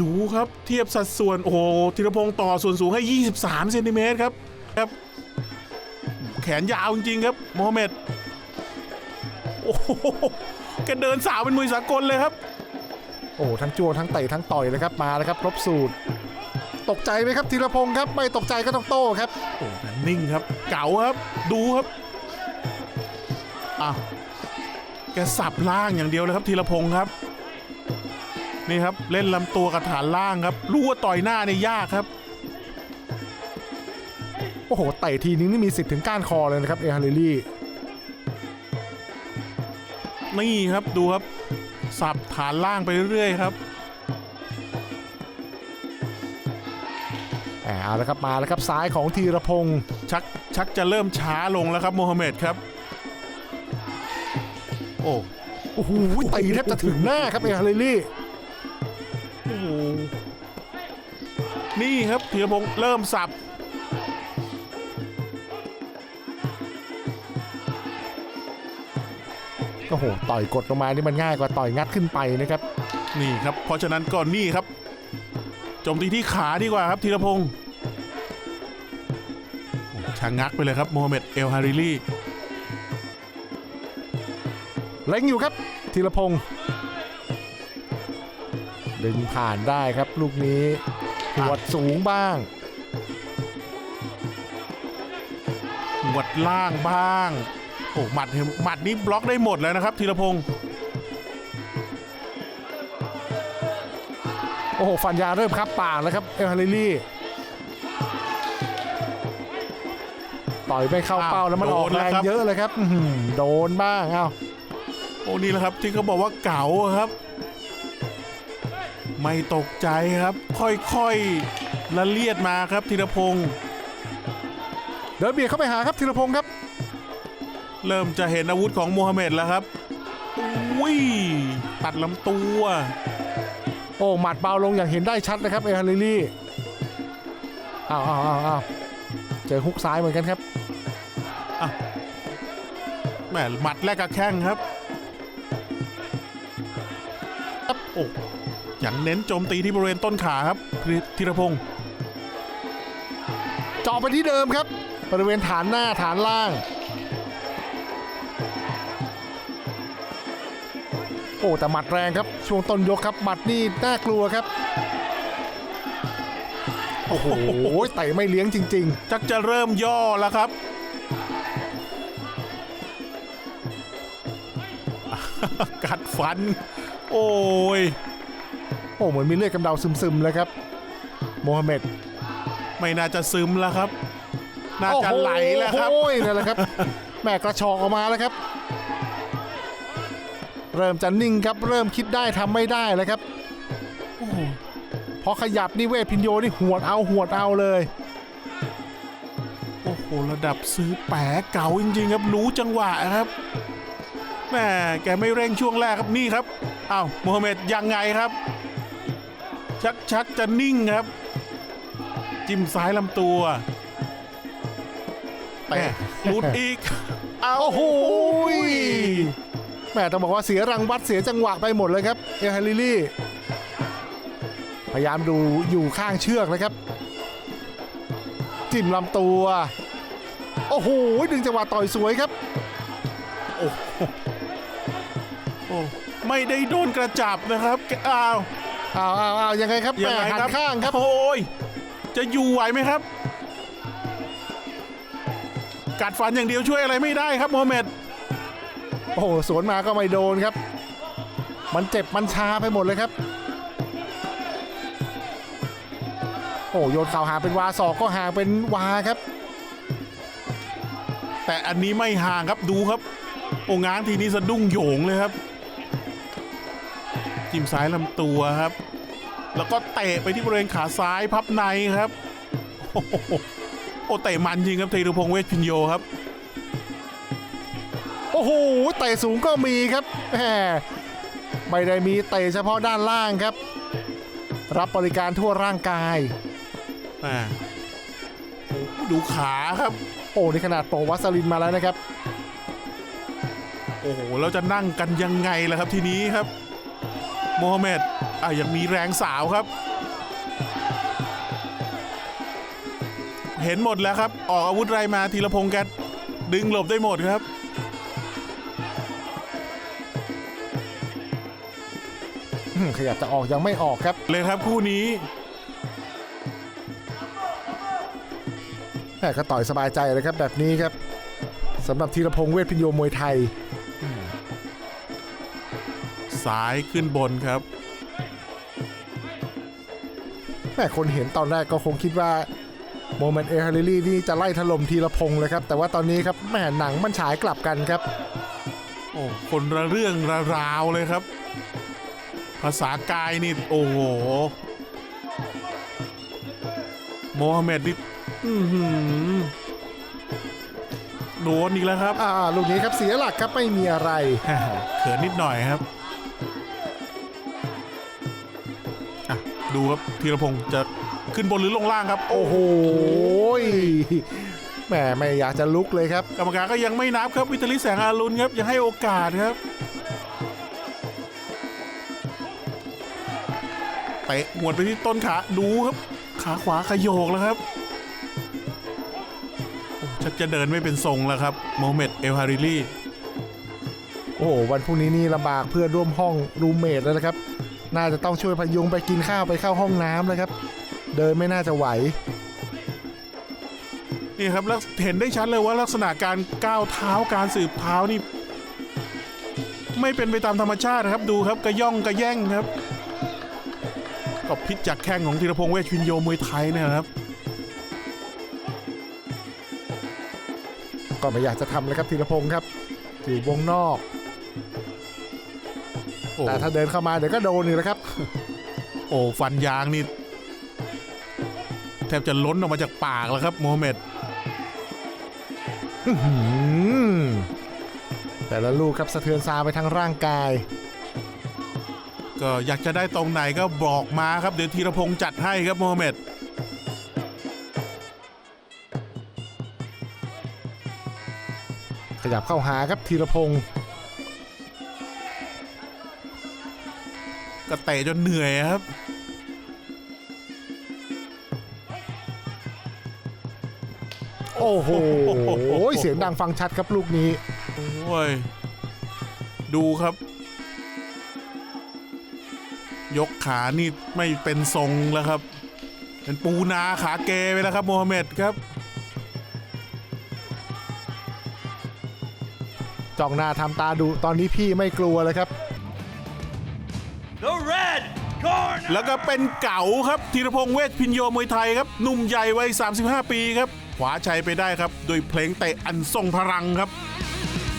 ดูครับเทียบสัดส่วนโอ้โหธีรพงศ์ต่อส่วนสูงให้ 23เซนติเมตรครับครับ แขนยาวจริงๆครับโมฮัมเหม็ดโอ้โหแกเดินสาวเป็นมวยสากลเลยครับ โอ้ทั้งจัวทั้งเตะทั้งต่อยเลยครับมาแล้วครับครบสูตร ตกใจไหมครับธีรพงศ์ครับไม่ตกใจก็ต้องโต้ครับโอ้แต่นิ่งครับ เก๋าครับ ดูครับอ้าวแกสับล่างอย่างเดียวเลยครับธีรพงศ์ครับ นี่ครับเล่นลำตัวกับฐานล่างครับรู้ว่าต่อยหน้าเนี่ยยากครับโอ้โหเตะทีนึงนี่มีสิทธิ์ถึงก้านคอเลยนะครับเอฮาริลี่นี่ครับดูครับสับฐานล่างไปเรื่อยๆครับแหมเอาละครับมาแล้วครับซ้ายของธีรพงศ์ชักชักจะเริ่มช้าลงแล้วครับโมฮัมเหม็ดครับ โอ้โอ้โหตีแทบจะถึงหน้าครับเอฮาริลี่ นี่ครับธีรพงศ์เริ่มสับโอ้โหต่อยกดลงมานี่มันง่ายกว่าต่อยงัดขึ้นไปนะครับ นี่ครับ เพราะฉะนั้นก่อนนี่ครับโจมตีที่ขาดีกว่าครับธีรพงศ์โอ้ชะงักไปเลยครับโมฮัมเหม็ดเอลฮาริลีเล็งอยู่ครับธีรพงศ์ดึงผ่านได้ครับลูกนี้ หัวดสูงบ้าง หวดล่างบ้าง โอ้หมัดเนี่ยหมัดนี้บล็อกได้หมดแล้วนะครับธีรพงศ์โอ้โหฟันยาเริ่มครับปากแล้วครับเอลฮาริลี่ต่อยไม่เข้าเป้าแล้วมันออกแรงเยอะเลยครับอื้อหือโดนบ้างเอ้าโอ้นี่แหละครับที่เขาบอกว่าเก๋าครับ ไม่ตกใจครับ ค่อยๆละเลียดมาครับธีรพงศ์เดินเบียดเข้าไปหาครับธีรพงศ์ครับ เริ่มจะเห็นอาวุธของโมฮัมเหม็ดแล้วครับอุ้ยตัดลำตัว โอ้หมัดเบาลงอย่างเห็นได้ชัดนะครับเอลฮาริลี่อ้าวอ้าวอ้าวอ้าวเจอฮุกซ้ายเหมือนกันครับแหมหมัดแรกกับแข้งครับครับโอ้ อย่างเน้นโจมตีที่บริเวณต้นขาครับธีธีรพงศ์เจาะไปที่เดิมครับ บริเวณฐานหน้าฐานล่าง โอ้แต่หมัดแรงครับ ช่วงต้นยกครับหมัดนี่น่ากลัวครับโอ้โหเตะไม่เลี้ยงจริงชักจะเริ่มย่อแล้วครับ กัดฟัน โอ้ยๆโอ้เหมือนมีเลือดกำเดาซึมๆเลยครับโมฮัมเหม็ดไม่น่าจะซึมแล้วครับ น่าจะไหลแล้วครับโอ้ยนั่นแหละครับแม่กระชอกออกมาแล้วครับ เริ่มจะนิ่งครับเริ่มคิดได้ทำไม่ได้แล้วครับพอขยับนี่เวทพินโยนี่หวดเอาหวดเอาเลย โอ้โหระดับซื้อแปะเก่าจริงๆครับรู้จังหวะครับแหม่แกไม่เร่งช่วงแรกครับนี่ครับอ้าวโมฮัมเหม็ดยังไงครับ ชักชักจะนิ่งครับ จิ้มซ้ายลำตัวแต่หลุดอีกเอาโอ้โหแม่ต้องบอกว่าเสียรังวัดเสียจังหวะไปหมดเลยครับ เอลฮาริลี่ พยายามดูอยู่ข้างเชือกนะครับ จิ้มลำตัว โอ้โหดึงจังหวะต่อยสวยครับ โอ้โหโอ้ไม่ได้โดนกระจับนะครับแกอ้าว อ้าวอ้าวอ้าวยังไงครับยัแม่งไงหันครับข้างครับโอ้ยจะอยู่ไหวไหมครับ กัดฟันอย่างเดียวช่วยอะไรไม่ได้ครับโมฮัมเหม็ดโอ้โหสวนมาก็ไม่โดนครับ มันเจ็บมันชาไปหมดเลยครับ โอ้โยนเข่าหาเป็นวาศอกก็ห่างเป็นวาครับ แต่อันนี้ไม่ห่างครับดูครับ โอ้ง้างทีนี้สะดุ้งโหยงเลยครับ จิ้มซ้ายลำตัวครับ แล้วก็เตะไปที่บริเวณขาซ้ายพับในครับ โอ้โหโอ้เตะมันจริงครับธีรพงษ์เวชพินโยครับ โอ้โหเตะสูงก็มีครับแหมไม่ได้มีเตะเฉพาะด้านล่างครับ รับบริการทั่วร่างกายอ่าดูขาครับ โอ้ในขนาดโปรวัสลินมาแล้วนะครับ โอ้โหเราจะนั่งกันยังไงล่ะครับทีนี้ครับ โมฮัมเหม็ดอะยังมีแรงสาวครับ เห็นหมดแล้วครับ ออกอาวุธไรมาทีละพงศ์แกดึงหลบได้หมดครับอืมขยับจะออกยังไม่ออกครับ เลยครับคู่นี้แม่ก็ต่อยสบายใจเลยครับแบบนี้ครับสำหรับธีรพงษ์เวทพินโยมวยไทย ซ้ายขึ้นบนครับ แม่คนเห็นตอนแรกก็คงคิดว่าโมเมนต์เอฮาริลี่นี่จะไล่ถล่มธีรพงษ์เลยครับ แต่ว่าตอนนี้ครับแม่หนังมันฉายกลับกันครับ โอ้คนละเรื่องละราวเลยครับ ภาษากายนี่โอ้โหโมฮัมเหม็ดนี่อื้อหือโดนอีกแล้วครับ อ่าลูกนี้ครับเสียหลักครับไม่มีอะไร เขินนิดหน่อยครับ ดูครับธีรพงศ์จะขึ้นบนหรือลงล่างครับโอ้โอ้โหแหมไม่อยากจะลุกเลยครับ กรรมการก็ยังไม่นับครับวิทลิแสงอารุณครับยังให้โอกาสครับเตะหวดไปที่ต้นขาดูครับ ขาขวาขยโยกแล้วครับโอ้ชักจะเดินไม่เป็นทรงแล้วครับโมฮัมเหม็ดเอลฮาริลีโอ้โหวันพรุ่งนี้นี่ลำบากเพื่อนร่วมห้องรูมเมทแล้วนะครับ น่าจะต้องช่วยพยุงไปกินข้าวไปเข้าห้องน้ำแล้วครับ เดินไม่น่าจะไหวนี่ครับแล้วเห็นได้ชัดเลยว่าลักษณะการก้าวเท้าการสืบเท้านี่ ไม่เป็นไปตามธรรมชาตินะครับดูครับกระย่องกระแย่งครับก็พิษจากแข้งของธีรพงษ์เวชวินโยมวยไทยเนี่ยครับ ก็ไม่อยากจะทำเลยครับธีรพงศ์ครับอยู่วงนอกโอ้ แต่ถ้าเดินเข้ามาเดี๋ยวก็โดนอีกแล้วครับ โอ้ฟันยางนี่แทบจะล้นออกมาจากปากแล้วครับโมฮัมเหม็ดอื้อหือแต่ละลูกครับสะเทือนซาไปทั้งร่างกาย ก็อยากจะได้ตรงไหนก็บอกมาครับ เดี๋ยวธีรพงษ์จัดให้ครับโมฮัมเหม็ดขยับเข้าหาครับธีรพงศ์ ก็เตะจนเหนื่อยครับโอ้โหเสียงดังฟังชัดครับลูกนี้โอ้ยดูครับ ยกขานี่ไม่เป็นทรงแล้วครับ เป็นปูนาขาเกไปแล้วครับโมฮัมเหม็ดครับจ้องหน้าทำตาดูตอนนี้พี่ไม่กลัวเลยครับ แล้วก็เป็นเก๋าครับธีรพงษ์เวชพินโยมวยไทยครับหนุ่มใหญ่วัย 35 ปีครับขวาชัยไปได้ครับโดยเพลงเตะอันทรงพลังครับ